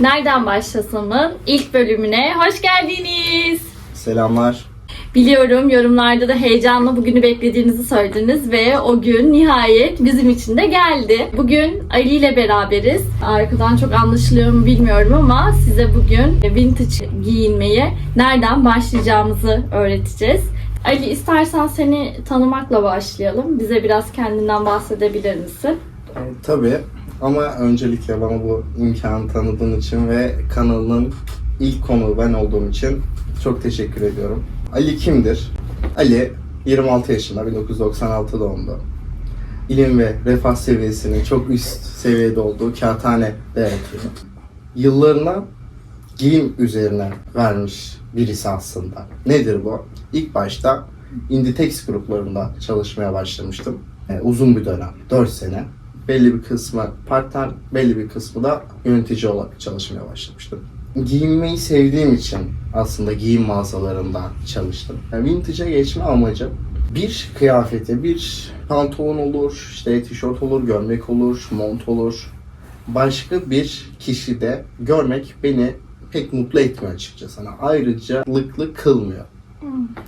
nereden başlasamın ilk bölümüne hoş geldiniz. Selamlar. Biliyorum yorumlarda da heyecanla bugünü beklediğinizi söylediniz ve o gün nihayet bizim için de geldi. Bugün Ali ile beraberiz. Arkadan çok anlaşılıyor mu bilmiyorum ama size bugün vintage giyinmeye nereden başlayacağımızı öğreteceğiz. Ali istersen seni tanımakla başlayalım. Bize biraz kendinden bahsedebilir misin? Tabii ama öncelikle bana bu imkanı tanıdığın için ve kanalın ilk konuğu ben olduğum için çok teşekkür ediyorum. Ali kimdir? Ali 26 yaşında 1996 doğumlu. İlim ve refah seviyesinin çok üst seviyede olduğu kağıthane yatıyor. Yıllarına giyim üzerine vermiş birisi aslında. Nedir bu? İlk başta Inditex gruplarında çalışmaya başlamıştım. E, uzun bir dönem, 4 sene. Belli bir kısmı part-time, belli bir kısmı da yönetici olarak çalışmaya başlamıştım. Giyinmeyi sevdiğim için aslında giyim mağazalarında çalıştım. Yani vintage'a geçme amacım bir kıyafete, bir pantolon olur, işte tişört olur, gömlek olur, mont olur. Başka bir kişide görmek beni pek mutlu etmiyor açıkçası. Hani ayrıcalıklı kılmıyor.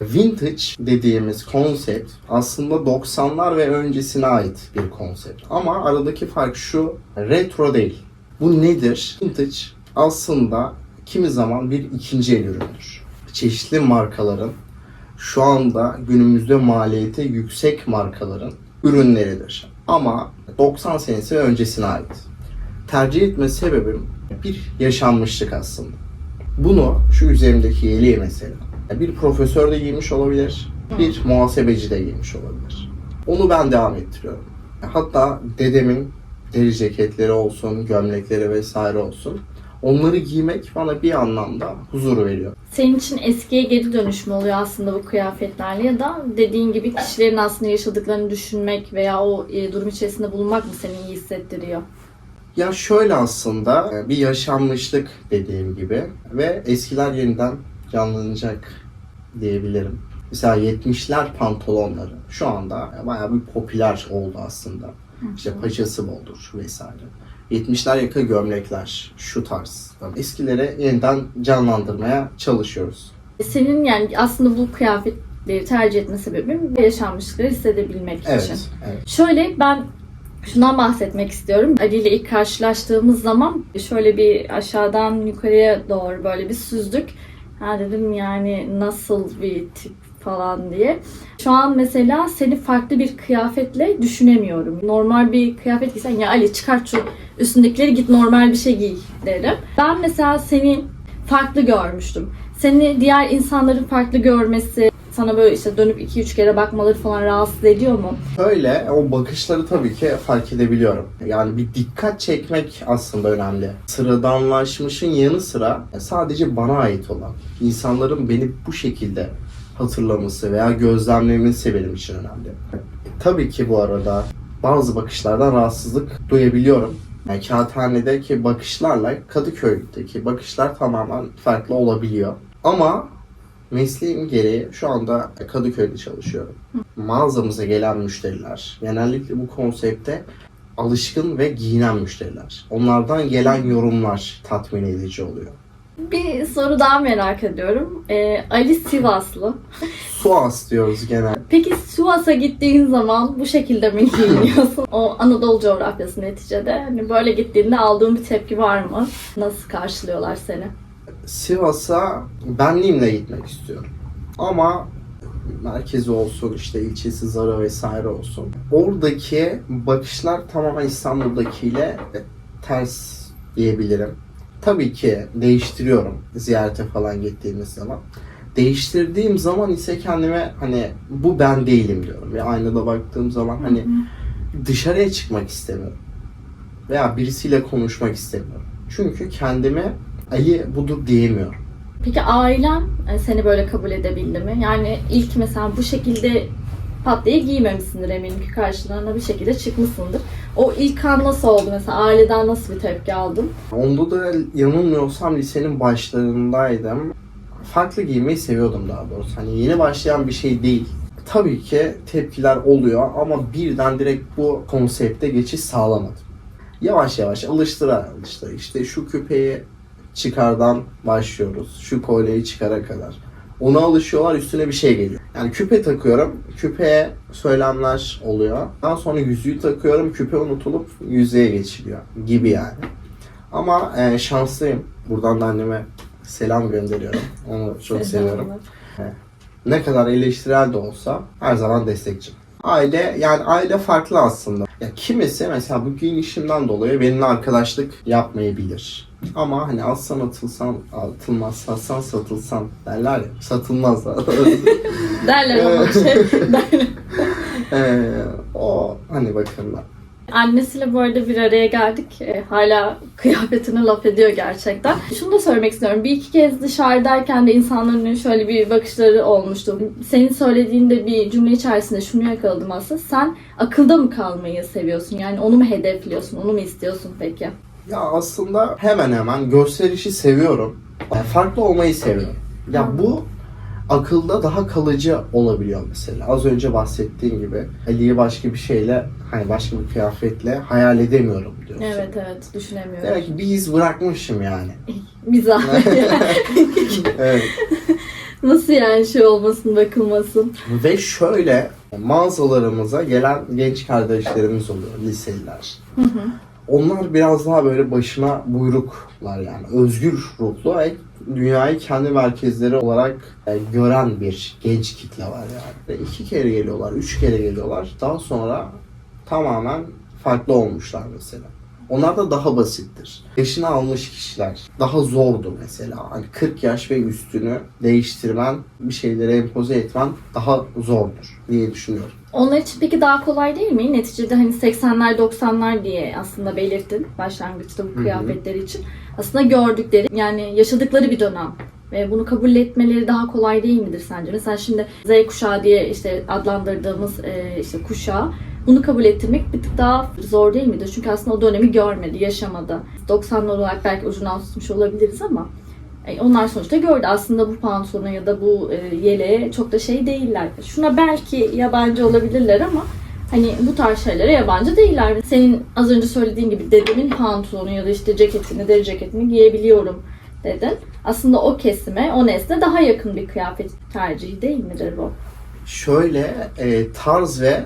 Vintage dediğimiz konsept aslında 90'lar ve öncesine ait bir konsept. Ama aradaki fark şu, retro değil. Bu nedir? Vintage aslında kimi zaman bir ikinci el üründür. Çeşitli markaların şu anda günümüzde maliyeti yüksek markaların ürünleridir. Ama 90 senesi ve öncesine ait. Tercih etme sebebim bir yaşanmışlık aslında. Bunu şu üzerimdeki yeleği mesela bir profesör de giymiş olabilir, bir muhasebeci de giymiş olabilir. Onu ben devam ettiriyorum. Hatta dedemin deri ceketleri olsun, gömlekleri vesaire olsun. Onları giymek bana bir anlamda huzur veriyor. Senin için eskiye geri dönüş mü oluyor aslında bu kıyafetlerle ya da dediğin gibi kişilerin aslında yaşadıklarını düşünmek veya o e, durum içerisinde bulunmak mı seni iyi hissettiriyor? Ya şöyle aslında e, bir yaşanmışlık dediğim gibi ve eskiler yeniden canlanacak diyebilirim. Mesela 70'ler pantolonları şu anda bayağı bir popüler oldu aslında. İşte paçası boldur vesaire. 70'ler yaka gömlekler şu tarz. Eskilere yeniden canlandırmaya çalışıyoruz. Senin yani aslında bu kıyafetleri tercih etme sebebin yaşanmışlıkları hissedebilmek için. Evet, evet. Şöyle ben şundan bahsetmek istiyorum. Ali ile ilk karşılaştığımız zaman şöyle bir aşağıdan yukarıya doğru böyle bir süzdük. Ha dedim yani nasıl bir tip falan diye. Şu an mesela seni farklı bir kıyafetle düşünemiyorum. Normal bir kıyafet giysen ya Ali çıkart şu üstündekileri git normal bir şey giy derim. Ben mesela seni farklı görmüştüm. Seni diğer insanların farklı görmesi, sana böyle işte dönüp 2-3 kere bakmaları falan rahatsız ediyor mu? Öyle o bakışları tabii ki fark edebiliyorum. Yani bir dikkat çekmek aslında önemli. Sıradanlaşmışın yanı sıra sadece bana ait olan insanların beni bu şekilde hatırlaması veya gözlemlemesi benim için önemli. Tabii ki bu arada bazı bakışlardan rahatsızlık duyabiliyorum. Yani kağıthanedeki bakışlarla Kadıköy'deki bakışlar tamamen farklı olabiliyor. Ama mesleğim gereği şu anda Kadıköy'de çalışıyorum. Mağazamıza gelen müşteriler genellikle bu konsepte alışkın ve giyinen müşteriler. Onlardan gelen yorumlar tatmin edici oluyor. Bir soru daha merak ediyorum. Ee, Ali Sivaslı. Suas diyoruz genel. Peki Sivas'a gittiğin zaman bu şekilde mi giyiniyorsun? o Anadolu coğrafyası neticede. Hani böyle gittiğinde aldığın bir tepki var mı? Nasıl karşılıyorlar seni? Sivas'a benliğimle gitmek istiyorum. Ama merkezi olsun, işte ilçesi Zara vesaire olsun. Oradaki bakışlar tamamen İstanbul'dakiyle ters diyebilirim. Tabii ki değiştiriyorum ziyarete falan gittiğimiz zaman. Değiştirdiğim zaman ise kendime hani bu ben değilim diyorum. Ve aynada baktığım zaman hani dışarıya çıkmak istemiyorum. Veya birisiyle konuşmak istemiyorum. Çünkü kendime Ali budur diyemiyorum. Peki ailen e, seni böyle kabul edebildi mi? Yani ilk mesela bu şekilde pat diye giymemişsindir eminim ki karşılarına bir şekilde çıkmışsındır. O ilk an nasıl oldu mesela? Aileden nasıl bir tepki aldın? Onda da yanılmıyorsam lisenin başlarındaydım. Farklı giymeyi seviyordum daha doğrusu. Hani yeni başlayan bir şey değil. Tabii ki tepkiler oluyor ama birden direkt bu konsepte geçiş sağlamadım. Yavaş yavaş alıştıra alıştıra. İşte şu küpeyi çıkardan başlıyoruz. Şu kolyeyi çıkara kadar. Ona alışıyorlar üstüne bir şey geliyor. Yani küpe takıyorum. Küpeye söylemler oluyor. Daha sonra yüzüğü takıyorum. Küpe unutulup yüzüğe geçiliyor gibi yani. Ama e, şanslıyım. Buradan da anneme selam gönderiyorum. Onu çok seviyorum. Ne kadar eleştirel de olsa her zaman destekçi. Aile yani aile farklı aslında. Ya kimisi mesela bu giyinişimden dolayı benimle arkadaşlık yapmayabilir. Ama hani alsan atılsan atılmaz, satsan satılsan derler ya. Satılmaz da. Derler ama şey. derler. Ee, o hani bakımdan. Annesiyle bu arada bir araya geldik. E, hala kıyafetine laf ediyor gerçekten. Şunu da söylemek istiyorum. Bir iki kez dışarıdayken de insanların şöyle bir bakışları olmuştu. Senin söylediğinde bir cümle içerisinde şunu yakaladım aslında. Sen akılda mı kalmayı seviyorsun? Yani onu mu hedefliyorsun? Onu mu istiyorsun peki? Ya aslında hemen hemen gösterişi seviyorum. Yani farklı olmayı seviyorum. Ya bu akılda daha kalıcı olabiliyor mesela. Az önce bahsettiğim gibi Ali'yi başka bir şeyle hani başka bir kıyafetle hayal edemiyorum diyorsun. Evet evet düşünemiyorum. Demek ki bir iz bırakmışım yani. Zahmet. evet. Nasıl yani şey olmasın bakılmasın? Ve şöyle mağazalarımıza gelen genç kardeşlerimiz oluyor liseliler. Onlar biraz daha böyle başına buyruklar yani özgür ruhlu dünyayı kendi merkezleri olarak e, gören bir genç kitle var yani. Ve iki kere geliyorlar, üç kere geliyorlar. Daha sonra tamamen farklı olmuşlar mesela. Onlar da daha basittir. Yaşını almış kişiler daha zordur mesela. Hani 40 yaş ve üstünü değiştirmen, bir şeyleri empoze etmen daha zordur diye düşünüyorum. Onlar için peki daha kolay değil mi? Neticede hani 80'ler 90'lar diye aslında belirttin başlangıçta bu kıyafetleri için. Aslında gördükleri yani yaşadıkları bir dönem ve bunu kabul etmeleri daha kolay değil midir sence? Mesela şimdi Z kuşağı diye işte adlandırdığımız e, işte kuşağı bunu kabul ettirmek bir tık daha zor değil midir? Çünkü aslında o dönemi görmedi, yaşamadı. 90'lar olarak belki ucundan tutmuş olabiliriz ama e, onlar sonuçta gördü. Aslında bu pantolona ya da bu e, yeleğe çok da şey değiller. Şuna belki yabancı olabilirler ama hani bu tarz şeylere yabancı değiller. Senin az önce söylediğin gibi dedemin pantolonu ya da işte ceketini, deri ceketini giyebiliyorum dedin. Aslında o kesime, o nesne daha yakın bir kıyafet tercihi değil midir bu? Şöyle e, tarz ve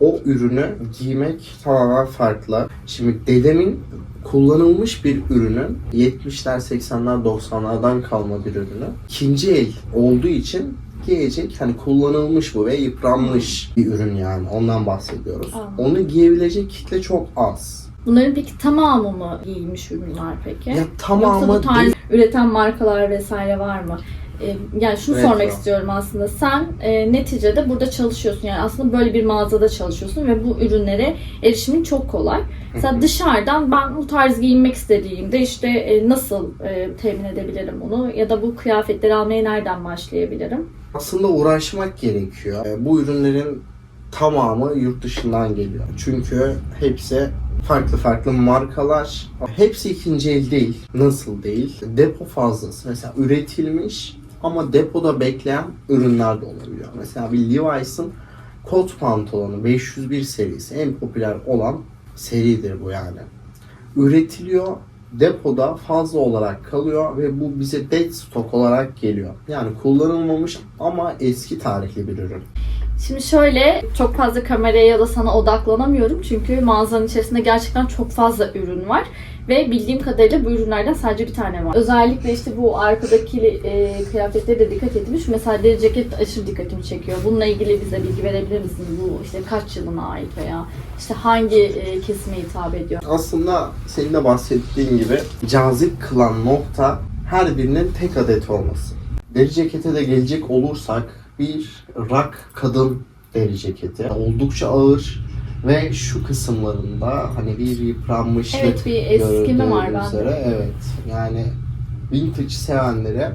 o ürünü giymek tamamen farklı. Şimdi dedemin kullanılmış bir ürünün 70'ler, 80'ler, 90'lardan kalma bir ürünü ikinci el olduğu için giyecek hani kullanılmış bu ve yıpranmış bir ürün yani ondan bahsediyoruz. Anladım. Onu giyebilecek kitle çok az. Bunların peki tamamı mı giyilmiş ürünler peki? Ya Yoksa tamamı bu tarz değil. üreten markalar vesaire var mı? Ee, yani şunu Evet, sormak var. istiyorum aslında. Sen e, neticede burada çalışıyorsun. Yani aslında böyle bir mağazada çalışıyorsun ve bu ürünlere erişimin çok kolay. Mesela dışarıdan ben bu tarz giyinmek istediğimde işte e, nasıl e, temin edebilirim bunu? Ya da bu kıyafetleri almaya nereden başlayabilirim? Aslında uğraşmak gerekiyor. E, Bu ürünlerin tamamı yurt dışından geliyor. Çünkü hepsi farklı farklı markalar. Hepsi ikinci el değil. Nasıl değil? Depo fazlası. Mesela üretilmiş ama depoda bekleyen ürünler de olabiliyor. Mesela bir Levi's'ın kot pantolonu 501 serisi en popüler olan seridir bu yani. Üretiliyor, depoda fazla olarak kalıyor ve bu bize dead stock olarak geliyor. Yani kullanılmamış ama eski tarihli bir ürün. Şimdi şöyle çok fazla kameraya ya da sana odaklanamıyorum çünkü mağazanın içerisinde gerçekten çok fazla ürün var ve bildiğim kadarıyla bu ürünlerden sadece bir tane var. Özellikle işte bu arkadaki e, kıyafetlere de dikkat etmiş. Mesela deri ceket aşırı dikkatimi çekiyor. Bununla ilgili bize bilgi verebilir misin? Bu işte kaç yılına ait veya işte hangi e, kesime hitap ediyor? Aslında senin de bahsettiğin gibi cazip kılan nokta her birinin tek adet olması. Deri cekete de gelecek olursak bir rock kadın deri ceketi. Oldukça ağır ve şu kısımlarında hani bir yıpranmışlık Evet, bir eskime var bende. üzere. Evet yani vintage sevenlere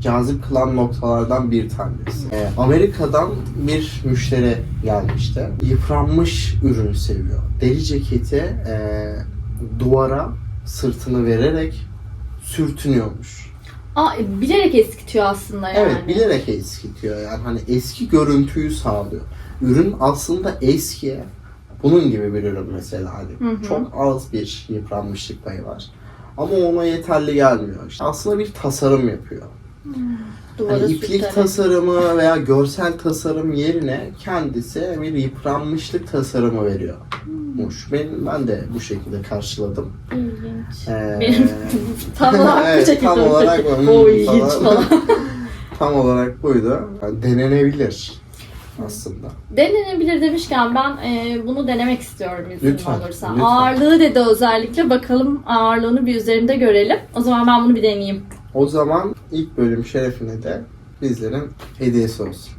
cazip kılan noktalardan bir tanesi. Ee, Amerika'dan bir müşteri gelmişti. Yıpranmış ürünü seviyor. Deri ceketi e, duvara sırtını vererek sürtünüyormuş. Aa, e, bilerek eskitiyor aslında yani. Evet bilerek eskitiyor yani hani eski görüntüyü sağlıyor. Ürün aslında eski Bunun gibi bir ürün mesela hani. Hı hı. Çok az bir yıpranmışlık payı var. Ama ona yeterli gelmiyor. İşte aslında bir tasarım yapıyor. Duvarı Hani iplik tasarımı veya görsel tasarım yerine kendisi bir yıpranmışlık tasarımı veriyormuş. Ben, ben de bu şekilde karşıladım. İlginç. Ee, Benim tam olarak bu şekilde. tam olarak o Hmm, ilginç falan. Tam olarak buydu. Yani denenebilir aslında. Denenebilir demişken ben e, bunu denemek istiyorum izin Lütfen, olursa. lütfen. Ağırlığı dedi özellikle. Bakalım ağırlığını bir üzerimde görelim. O zaman ben bunu bir deneyeyim. O zaman ilk bölüm şerefine de bizlerin hediyesi olsun.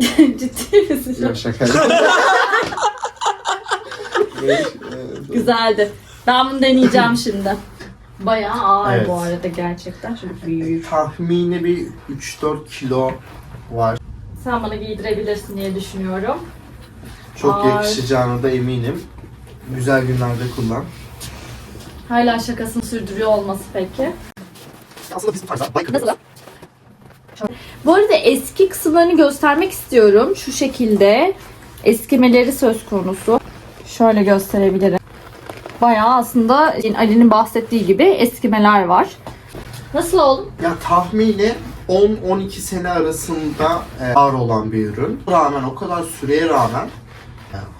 Ciddi misin? Yok şaka. E, Güzeldi. Ben bunu deneyeceğim şimdi. Bayağı ağır Evet. bu arada gerçekten. Çok büyük. Tahmini bir 3-4 kilo var. Sen bana giydirebilirsin diye düşünüyorum. Çok Ay. yakışacağına da eminim. Güzel günlerde kullan. Hala şakasını sürdürüyor olması peki. Aslında bizim tarzda Nasıl? Bu arada eski kısımlarını göstermek istiyorum. Şu şekilde eskimeleri söz konusu. Şöyle gösterebilirim. Bayağı aslında Ali'nin bahsettiği gibi eskimeler var. Nasıl oğlum? Ya tahmini 10-12 sene arasında e, var olan bir ürün. Rağmen o kadar süreye rağmen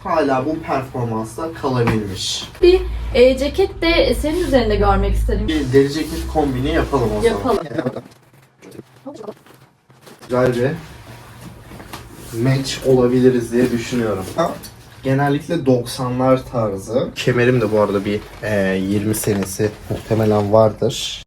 hala bu performansla kalabilmiş. Bir e, ceket de senin üzerinde görmek istedim. Bir deri ceket kombini yapalım o Yapalım. zaman. Güzel bir match olabiliriz diye düşünüyorum. Genellikle 90'lar tarzı. Kemerim de bu arada bir e, 20 senesi muhtemelen vardır.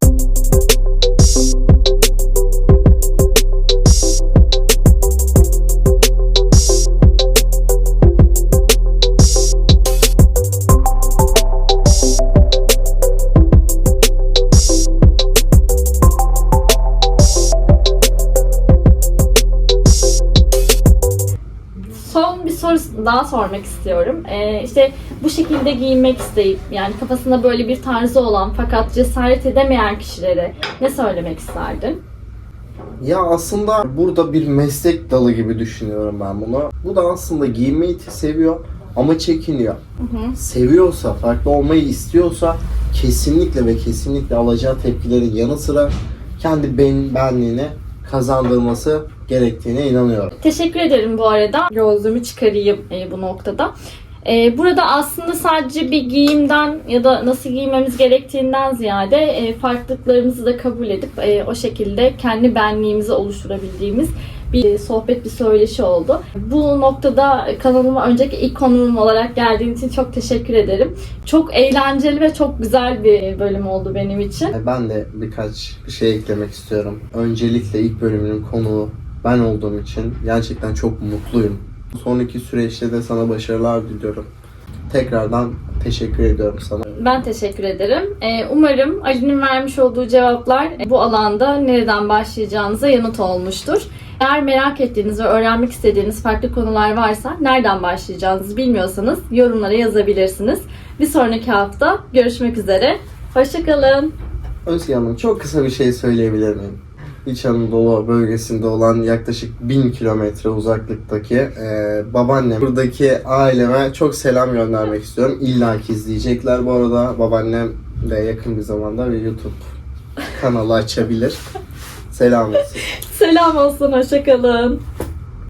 Soru daha sormak istiyorum. Ee, işte bu şekilde giyinmek isteyip yani kafasında böyle bir tarzı olan fakat cesaret edemeyen kişilere ne söylemek isterdin? Ya aslında burada bir meslek dalı gibi düşünüyorum ben bunu. Bu da aslında giymeyi seviyor ama çekiniyor. Hı hı. Seviyorsa, farklı olmayı istiyorsa kesinlikle ve kesinlikle alacağı tepkilerin yanı sıra kendi ben, benliğini kazandırması gerektiğine inanıyorum. Teşekkür ederim bu arada. Gözlüğümü çıkarayım e, bu noktada. E, burada aslında sadece bir giyimden ya da nasıl giymemiz gerektiğinden ziyade e, farklılıklarımızı da kabul edip o şekilde kendi benliğimizi oluşturabildiğimiz bir sohbet, bir söyleşi oldu. Bu noktada kanalıma önceki ilk konuğum olarak geldiğin için çok teşekkür ederim. Çok eğlenceli ve çok güzel bir bölüm oldu benim için. E, Ben de birkaç bir şey eklemek istiyorum. Öncelikle ilk bölümünün konuğu ben olduğum için gerçekten çok mutluyum. Sonraki süreçte de sana başarılar diliyorum. Tekrardan teşekkür ediyorum sana. Ben teşekkür ederim. Ee, Umarım Ali'nin vermiş olduğu cevaplar e, bu alanda nereden başlayacağınıza yanıt olmuştur. Eğer merak ettiğiniz ve öğrenmek istediğiniz farklı konular varsa nereden başlayacağınızı bilmiyorsanız yorumlara yazabilirsiniz. Bir sonraki hafta görüşmek üzere. Hoşçakalın. Özge Hanım çok kısa bir şey söyleyebilir miyim? İç Anadolu bölgesinde olan yaklaşık 1000 kilometre uzaklıktaki e, babaannem. Buradaki aileme çok selam göndermek istiyorum. İlla ki izleyecekler bu arada. Babaannem de yakın bir zamanda bir YouTube kanalı açabilir. Selam olsun. Selam olsun. Hoşçakalın.